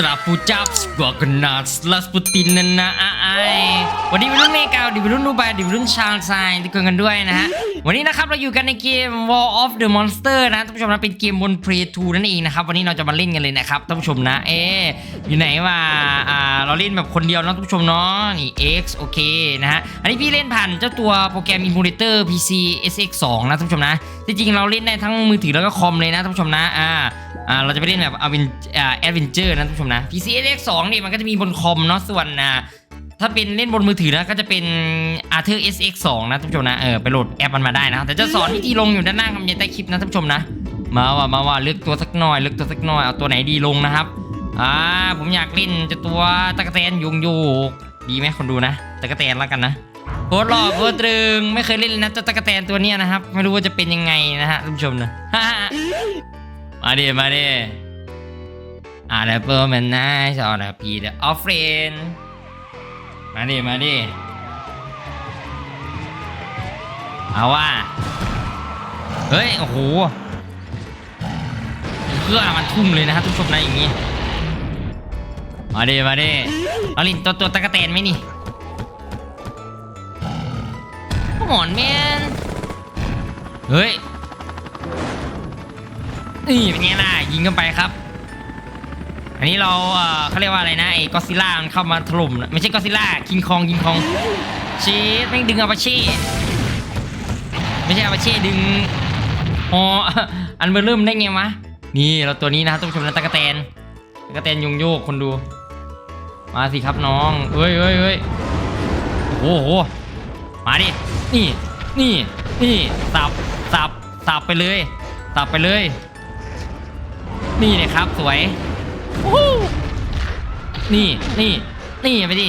ตราปูจับส กอกนาสลาสปูตินนันนะอ้ายวันนี้วัยรุ่นเมกาดิวัยรุ่นนูบายดิวัยรุ่นชาลไซน์ทุกคนกันด้วยนะฮะ วันนี้นะครับเราอยู่กันในเกม War of the Monster นะท่านผู้ชมนะเป็นเกมบน Play 2นั่นเองนะครับ วันนี้เราจะมาเล่นกันเลยนะครับท่านผู้ชมนะ เอ๊ะอยู่ไหนวะอ่าเราเล่นแบบคนเดียวนะท่านผู้ชมเนาะ นี่ X โอเคนะฮะ อันนี้พี่เล่นผ่านเจ้าตัวโปรแกรม Emulator PC SX 2นะท่านผู้ชมนะที่จริงเราเล่นได้ทั้งมือถือแล้วก็คอมเลยนะท่านผู้ชมนะ อ่าอ่าเราจะไปเล่นแบบอวินอ่าแอดเวนเจอร์นะท่านผู้ชมนะ PC SX 2นี่มันก็จะมีบนคอมเนาะ ส่วนอ่า ถ้าเป็นเล่นบนมือถือนะก็จะเป็น Arthur SX 2นะท่านผู้ชมนะเออไปโหลดแอปมันมาได้นะแต่จะสอนวิธีลงอยู่ด้านล่างคำยันใต้คลิปนะท่านผู้ชมนะ มาว่ามาว่าเลือกตัวสักหน่อยเลือกตัวสักหน่อยเอาตัวไหนดีลงนะครับอ่าผมอยากเล่นจะตัวตะกะแตนยุงโยกดีไหมคนดูนะตะกะแตนแล้วกันนะโคตรหล่อโคตรตรึงไม่เคยเล่นเลยนะจ้าตะกะแตนตัวเนี้ยนะครับไม่รู้ว่าจะเป็นยังไงนะฮะท่านผู้ชมนะมาดิมาดิอาร์เปอร์แมนนายสอนพีเดออฟเฟรน มาดิ มาดิ เอาว่า เฮ้ย โอ้โห เครื่องมันทุ่มเลยนะครับทุกชมนะอย่างงี้ มาดิ มาดิเอาลินตัวตัวตะกะแตนไหมนี่หมอนแมนเฮ้ย นี่เป็นไงล่ะยิงกันไปครับ อันนี้เราเอ่อเขาเรียกว่าอะไรนะไอ้ก็ซิล่ามันเข้ามาถล่มนะไม่ใช่ก็ซิล่าคิงคองคิงคองชีสแม่งดึงอาปาเช่ไม่ใช่อาปาเช่ดึงอ๋ออันเบอร์เริ่มได้ไงวะนี่เราตัวนี้นะครับท่านผู้ชมนะตะกะแตนตะกะแตนยงโยกคนดู มาสิครับน้องเอ้ยเอ้ยเอ้ยโอ้โหมาดินี่นี่นี่สับสับสับไปเลยสับไปเลย นี่เลยครับสวย นี่นี่นี่ไปดิ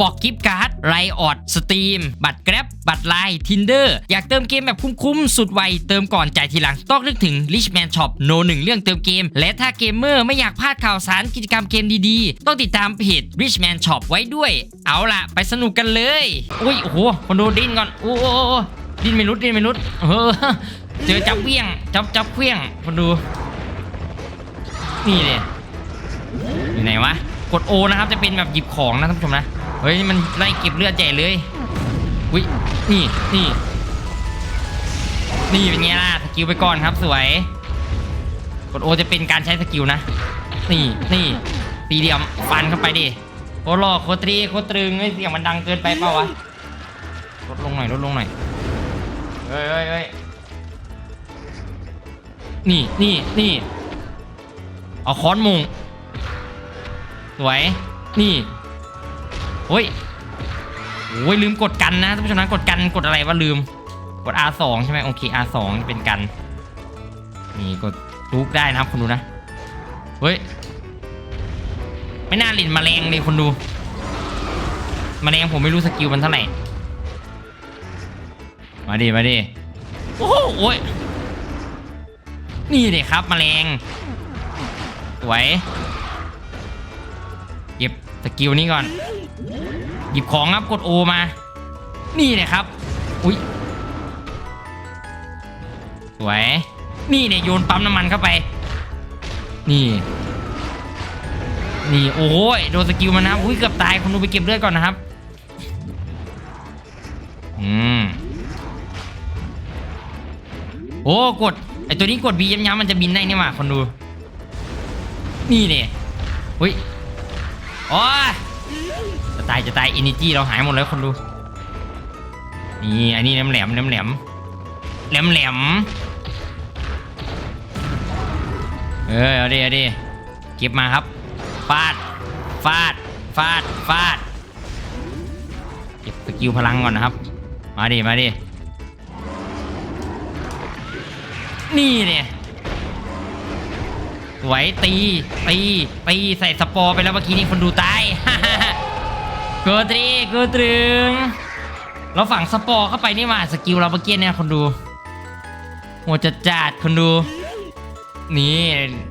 บอกกิฟต์การ์ดไรออดสตรีมบัตรแกร็บบัตรไลน์ทินเดอร์อยากเติมเกมแบบคุ้มๆ สุดไว เติมก่อนจ่ายทีหลัง ต้องนึกถึง Richman Shop โนหนึ่งเรื่องเติมเกม และถ้าเกมเมอร์ไม่อยากพลาดข่าวสารกิจกรรมเกมดีๆ ต้องติดตามเพจ Richman Shop ไว้ด้วย เอาล่ะ ไปสนุกกันเลยอุ้ยโอ้โหคนดูดิ้นก่อนโอ้โหดิ้นไม่รุดดิ้นไม่รุดเออเจอจับเวี้ยงจับจับเวี้ยงคนดู นี่เลยอยู่ไหนวะกดโอนะครับจะเป็นแบบหยิบของนะท่านผู้ชมนะ ฮ้ยมันไล่เก็บเลือดใหญ่เลยอุ้ยนี่นี่นี่เป็นไงล่ะสกิลไปก่อนครับสวยกดโอจะเป็นการใช้สกิลนะนี่นี่ตีเหลี่ยมฟันเข้าไปดิโคตรหลอโคตรตรีโคตรตรึงเฮ้ยเสียงมันดังเกินไปเปล่าวะลดลงหน่อยลดลงหน่อยเฮ้ยเฮ้ยเฮ้ยนี่นี่นี่เอาค้อนมุงสวยนี่ โอ้ยโอ้ยลืมกดกันนะท่านผู้ชมนะกดกันกดอะไรวะลืม กด R2 ใช่ไหมโอเค R2 เป็นกัน นี่กดลุกได้นะครับคนดูนะ เฮ้ย ไม่น่าเล่นแมลงเลยคนดูมแมลงผมไม่รู้สกิลมันเท่าไหร่ มาดิ มาดิ โอ้โหโอ้ยนี่เลยครับแมลงสวยเก็บ สกิลนี้ก่อน หยิบของครับกดโอมา นี่เลยครับ อุ้ยสวย นี่เนี่ยโยนปั๊มน้ำมันเข้าไป นี่ นี่โอ้ยโดนสกิลมันะครับอุ้ยเกือบตายคนดูไปเก็บเลือดก่อนนะครับ อืม โอ้กดไอตัวนี้กดบีย้ำๆมันจะบินได้นี่หว่าคนดู นี่เนี่ยอุ้ย โอ้ยจะตายจะตายอินิจีเราหายหมดแล้วคนดู นี่อันนี้แหลมแหลมแหลมแหลมแหลมแหลมเออเอาดิเอาดิเก็บมาครับ ฟาด ฟาด ฟาด ฟาด เก็บสกิลพลังก่อนนะครับ มาดิ มาดิ นี่เนี่ย สวยตี ตีตีใส่สปอร์ไปแล้วเมื่อกี้นี้คนดูตายเกิดตรีเกิดตรึงเราฝังสปอร์เข้าไปนี่มาสกิลเราเมื่อกี้เนี่ยคนดูโหจัดจัดคนดู นี่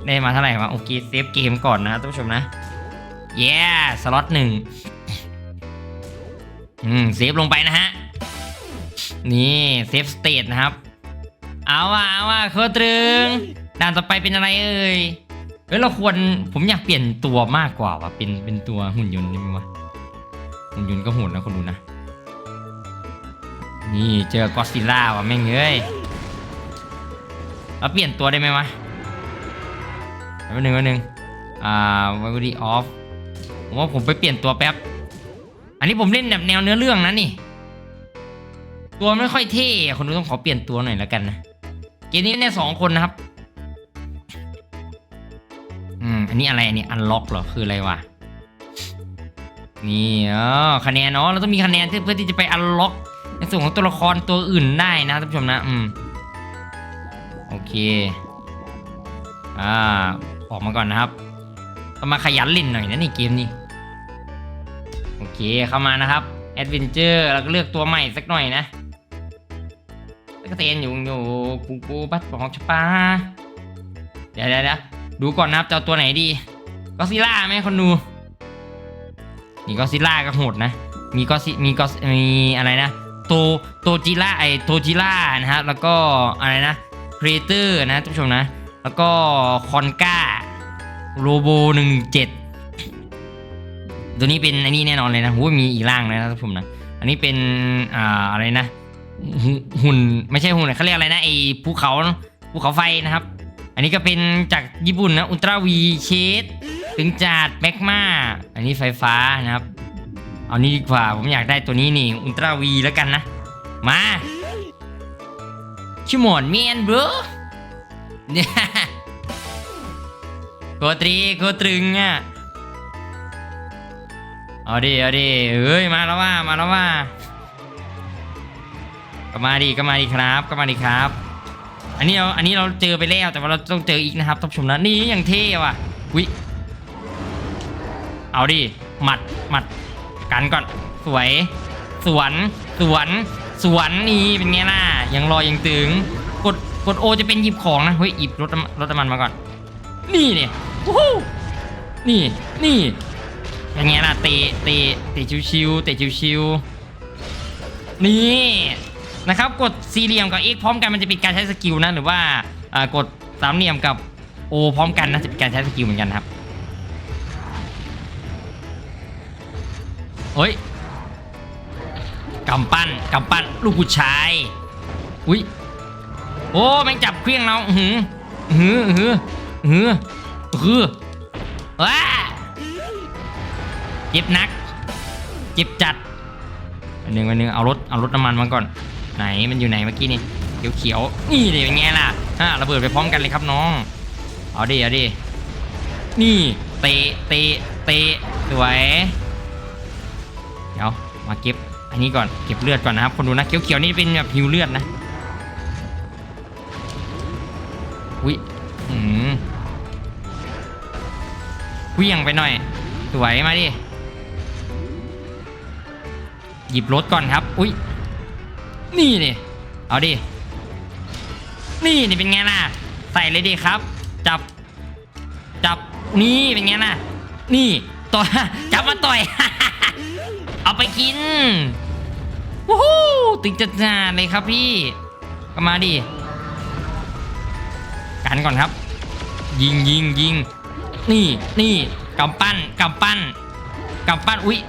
ได้มาเท่าไหร่วะโอเคเซฟเกมก่อนนะท่านผู้ชมนะเย้สล็อตหนึ่งอืมเซฟลงไปนะฮะนี่เซฟสเตทนะครับ เอาว่ะเอาว่ะโคตรึงด่านต่อไปเป็นอะไรเอ่ย เฮ้ยเราควรผมอยากเปลี่ยนตัวมากกว่าว่ะเป็นเป็นตัวหุ่นยนต์ได้ไหมวะหุ่นยนต์ก็โหดนะคนดูนะ นี่เจอกอซิล่าว่ะแม่งเอ้ยเราเปลี่ยนตัวได้ไหมวะแป๊บนึงแป๊บนึงอ่าวันดีออฟผมว่าผมไปเปลี่ยนตัวแป๊บ อันนี้ผมเล่นแบบแนวเนื้อเรื่องนะนี่ ตัวไม่ค่อยเท่อะคนดูต้องขอเปลี่ยนตัวหน่อยแล้วกันนะ เกมนี้เนี่ยสองคนนะครับ นนี้อะไรอันนี้อันล็อกเหรอคืออะไรวะนี่อ๋อคะแนนเนาะเราต้องมีคะแนนเพื่อที่จะไปอันล็อก ในส่วนของตัวละครตัวอื่นได้นะท่านผู้ชมนะอืมโอเคอ่าออกมาก่อนนะครับต้องมาขยันเล่นหน่อยนะนี่เกมนี้โอเคเข้ามานะครับแอดเวนเจอร์แล้วก็เลือกตัวใหม่สักหน่อยนะแล้วก็เตนอยู่อยู่ปูปูบัตปองชปาเดี๋ยวเดี๋ยว ดูก่อนนะครับจะเอาตัวไหนดีก็ซิล่าไหมคนดูนี่ก็ซิล่าก็โหดนะ มีก็ซิมีก็มีอะไรนะโตโตจิล่าไอโตจิล่านะฮะแล้วก็อะไรนะครีเตอร์นะท่านผู้ชมนะ แล้วก็คอนก้าโรโบหนึ่งเจ็ดตัวนี้เป็นอันนี้แน่นอนเลยนะหูมีอีกร่างเลยนะท่านผู้ชมนะ อันนี้เป็นอ่าอะไรนะหุ่นไม่ใช่หุ่นเขาเรียกอะไรนะไอภูเขาภูเขาไฟนะครับ อันนี้ก็เป็นจากญี่ปุ่นนะอุลตราวีเชดถึงจาดแมกมาอันนี้ไฟฟ้านะครับ เอานี้ดีกว่าผมอยากได้ตัวนี้นี่อุลตราวีแล้วกันนะ มาชิมอนเมียนบรเนี่ยโกตรีโกตรึงอะเอาดิเอาดิเอ้ยมาแล้วว่ามาแล้วว่าก็มาดิก็มาดิครับก็มาดิครับ อันนี้เราอันนี้เราเจอไปแล้วแต่ว่าเราต้องเจออีกนะครับท่านผู้ชมนะนี่อย่างเท่ว่ะวิเอาดิหมัดหมัดกันก่อนสวย สวนสวนสวนนี่เป็นไงล่ะยังรอยังตึงกดกดโอจะเป็นหยิบของนะเฮ้ยหยิบรถรถน้ำมันมาก่อน นี่เนี่ยวู้นี่นี่เป็นไงล่ะเตะเตะเตะชิวๆเตะชิวๆนี่ นะครับกดสี่เหลี่ยมกับ X พร้อมกันมันจะเป็นการใช้สกิลนะหรือว่ากดสามเหลี่ยมกับ O พร้อมกันนะจะเป็นการใช้สกิลเหมือนกันครับเฮ้ยกำปั้นกำปั้นลูกผู้ชายอุ้ยโอ้แม่งจับเครื่องเราหือหือหือหือหือว้าเจ็บนัก เจ็บจัดวันหนึ่งวันหนึ่งเอารถเอารถน้ำมันมาก่อน ไหนมันอยู่ไหนเมื่อกี้นี่เขียวเขียวๆนี่ดิเป็นไงล่ะอ่าระเบิดไปพร้อมกันเลยครับน้อง เอาดิเอาดินี่เตะเตะเตะสวยเดี๋ยวมาเก็บอันนี้ก่อนเก็บเลือดก่อนนะครับคนดูนะเขียวเขียวๆนี่เป็นแบบหิวเลือดนะอุ้ยอืมเวี่ยงไปหน่อยสวยมาดิหยิบรถก่อนครับ อุ้ย นี่ดิเอาดิ นี่นี่เป็นไงล่ะ ใส่เลยดิครับ จับ จับ นี่เป็นไงล่ะ นี่ต่อยจับมาต่อย เอาไปกินวู้ฮู้ตึงจัดจานเลยครับพี่ก็มาดิ กันก่อนครับ ยิงยิงยิง นี่นี่กำปั้นกำปั้นกำปั้น อุ๊ย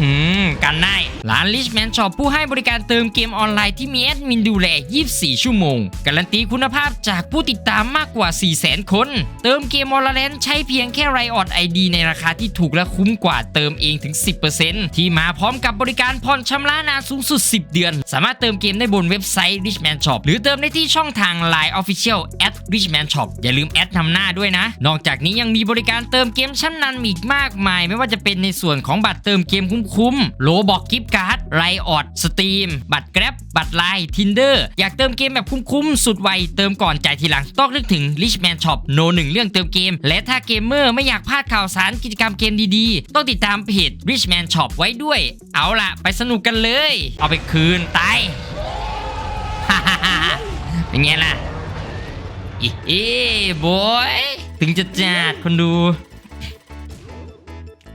อืม กันได้ ร้าน Richman Shop ผู้ให้บริการเติมเกมออนไลน์ที่มีแอดมินดูแล 24 ชั่วโมง การันตีคุณภาพจากผู้ติดตามมากกว่า 400,000 คน เติมเกมออนไลน์ใช้เพียงแค่ไรออดไอดีในราคาที่ถูกและคุ้มกว่าเติมเองถึง 10%ที่มาพร้อมกับบริการผ่อนชำระนานสูงสุด 10 เดือน สามารถเติมเกมได้บนเว็บไซต์ Richman Shop หรือเติมได้ที่ช่องทาง Line Official at Richman Shop อย่าลืมแอดนำหน้าด้วยนะ นอกจากนี้ยังมีบริการเติมเกมชั้นนำอีกมากมาย ไม่ว่าจะเป็นในส่วนของบัตรเติมเกมคุ้มคุ้มโลบอกกิฟต์การ์ดไรออดสตรีม บัตรแกร็บบัตรไลน์ทินเดอร์อยากเติมเกมแบบคุ้มๆ สุดไว เติมก่อนจ่ายทีหลัง ต้องนึกถึง Richman Shop โนหนึ่งเรื่องเติมเกม และถ้าเกมเมอร์ไม่อยากพลาดข่าวสารกิจกรรมเกมดีๆ ต้องติดตามเพจ Richman Shop ไว้ด้วย เอาล่ะ ไปสนุกกันเลย เอาไปคืนตายเป็นไงล่ะอีเอ้บอยถึงจะจัดคนดู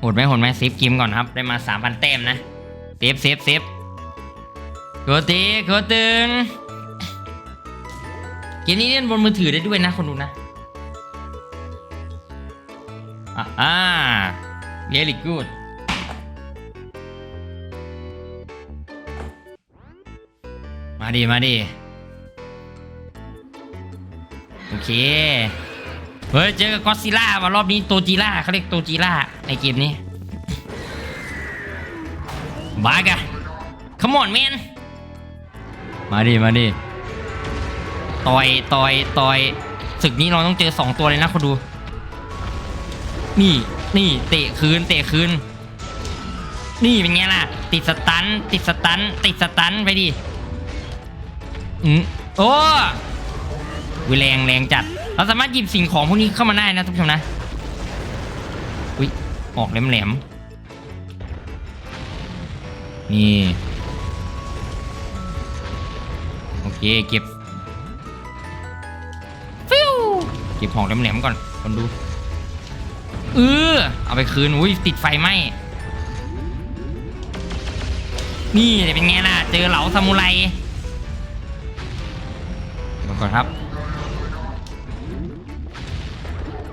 หดไหมโหดไหมเซฟเกมก่อนครับ ได้มา 3,000แต้มนะเซฟเซฟเซฟโกตีโกตึงเกมนี้เล่นบนมือถือได้ด้วยนะคนดูนะอ่าอ่า very good มาดิมาดิโอเค เฮ้ย เจอกับก็อซิล่ามารอบนี้โตจิล่าเขาเรียกโตจิล่าในเกมนี้บากะขมอนแมนมาดิ มาดิ ต่อย ต่อย ต่อย ศึกนี้เราต้องเจอสองตัวเลยนะคนดู นี่ นี่ เตะคืน เตะคืน นี่เป็นไงล่ะ ติดสตัน ติดสตัน ติดสตันไปดิ อืมโอ้วิแรงแรงจัด เราสามารถหยิบสิ่งของพวกนี้เข้ามาได้นะทุกผู้ชมนะ อุ้ยออกแหลมแหลมๆนี่ โอเคเก็บฟิวเก็บของแหลมแหลมๆก่อนคนดูเออเอาไปคืนอุ้ยติดไฟไหมนี่เป็นไงล่ะ เจอเหลาซามูไรมาก่อนครับ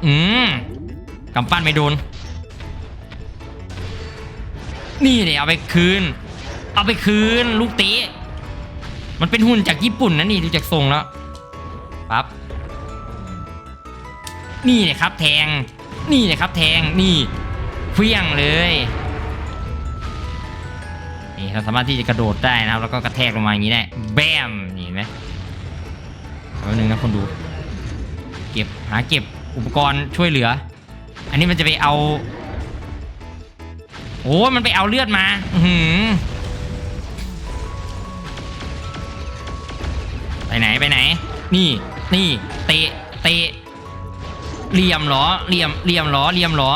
อืมกำปั้นไม่โดน นี่เดี๋ยวเอาไปคืน เอาไปคืนลูกตะมันเป็นหุ่นจากญี่ปุ่นนะนี่ดูจากทรงแล้วปั๊บนี่เลยครับแทง นี่เลยครับแทงนี่เฟี้ยงเลยนี่เราสามารถที่จะกระโดดได้นะครับ แล้วก็กระแทกลงมาอย่างนี้ได้แบมนี่เห็นไหมแป๊บนึงนะคนดู เก็บหาเก็บ อุปกรณ์ช่วยเหลือ อันนี้มันจะไปเอา โอ้มันไปเอาเลือดมา อือหืไปไหนไปไหน นี่นี่เตะเตะเหลี่ยมเหรอเหลี่ยมเหลี่ยมเหรอเหลี่ยมเหรอ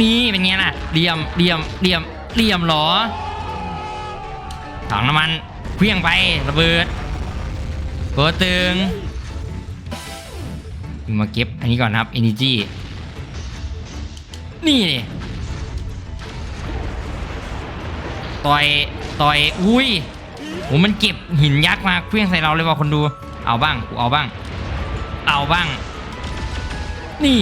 นี่เป็นไงล่ะเหลี่ยมเหลี่ยมเหลี่ยมเหลี่ยมเหรอถังน้ำมันเคลี้ยงไประเบิดเปิดตึง มาเก็บอันนี้ก่อนนะครับ energy นี่ดิต่อยต่อยอุ้ยโหมันเก็บหินยักษ์มาเคลื่องใส่เราเลยว่ะคนดู เอาบ้างกูเอาบ้าง เอาบ้าง นี่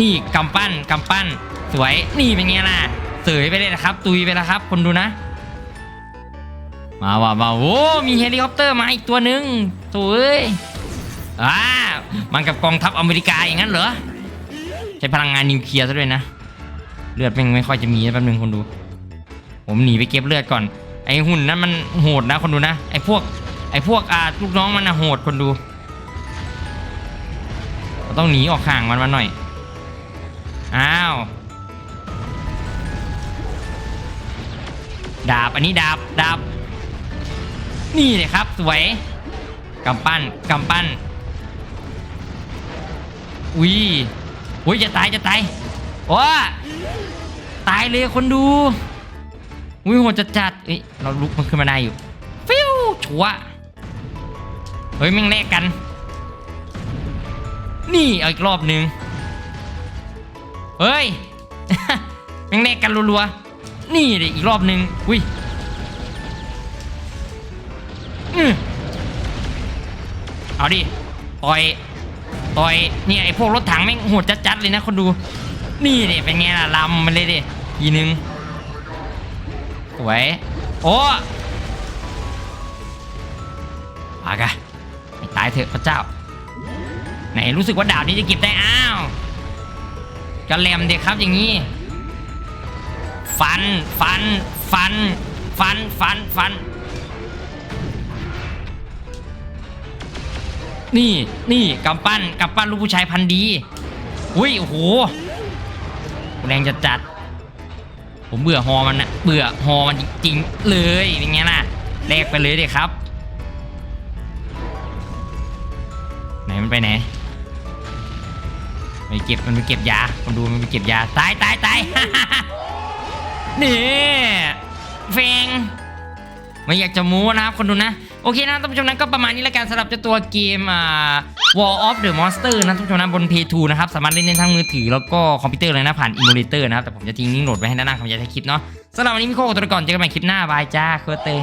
นี่กำปั้นกำปั้น สวยนี่เป็นไงล่ะเสยไปเลยนะครับ ตุยไปแล้วครับ คนดูนะ มาว่ะมาโอ้มีเฮลิคอปเตอร์มาอีกตัวหนึ่งสวย อ่ามันกับกองทัพอเมริกาอย่างนั้นเหรอ ใช้พลังงานนิวเคลียร์ซะด้วยนะ เลือดแม่งไม่ค่อยจะมีนะแป๊บนึงคนดู ผมหนีไปเก็บเลือดก่อน ไอหุ่นนั้นมันโหดนะคนดูนะ ไอพวก ไอพวกอาลูกน้องมันนะโหดคนดูเราต้องหนีออกห่างมันมาหน่อย อ้าว ดาบ อันนี้ดาบ ดาบ นี่เลยครับ สวยกำปั้นกำปั้น อุ้ยอุ้ยจะตายจะตายว้าตายเลยคนดูอุ้ยโหดจัดจัดเอ้ยเราลุกมันขึ้นมาได้อยู่ฟิวชัวเฮ้ยแม่งแลกกัน นี่เอาอีกรอบหนึ่งเฮ้ยแม่งแลกกันรัวๆนี่เดิอีกรอบหนึ่งอุ้ยอื้อเอาดิต่อย ต่อยเนี่ยไอพวกรถถังแม่งโหดจัดๆเลยนะคนดู นี่เนี่ยเป็นไงล่ะลำมันเลยดิทีนึงสวยโอ้ปากะให้ตายเถอะพระเจ้า ไหนรู้สึกว่าดาบนี้จะเก็บได้อ้าวกระแหลมเด็กครับอย่างนี้ ฟัน ฟัน ฟัน ฟัน ฟัน ฟัน นี่นี่กำปั้นกำปั้นลูกผู้ชายพันดี อุ้ยโอ้โหแรงจัดจัดผมเบื่อฮอมันนะเบื่อฮอมันจริงๆเลยเป็นไงล่ะแลกไปเลยเด็ครับ ไหนมันไปไหนไปเก็บมันไปเก็บยาคนดูมันไปเก็บยาตายตายตายนี่เฟงไม่อยากจะมูนะครับคนดูนะ โอเคนะท่านผู้ชมนั้นก็ประมาณนี้แล้วกันสำหรับเจ้าตัวเกมอ่า Wall of the Monster นะท่านผู้ชมนะบน p 2นะครับสามารถเล่นได้ทั้งมือถือแล้วก็คอมพิวเตอร์เลยนะผ่าน emulator นะครับแต่ผมจะทิ้งลิงก์โหลดไว้ให้ด้านล่าคำบรรยายท้คลิปเนาะสำหรับวันนี้มีโค้ดตัวก่อนเจอกันใหม่คลิปหน้าบายจ้าโคตรเตง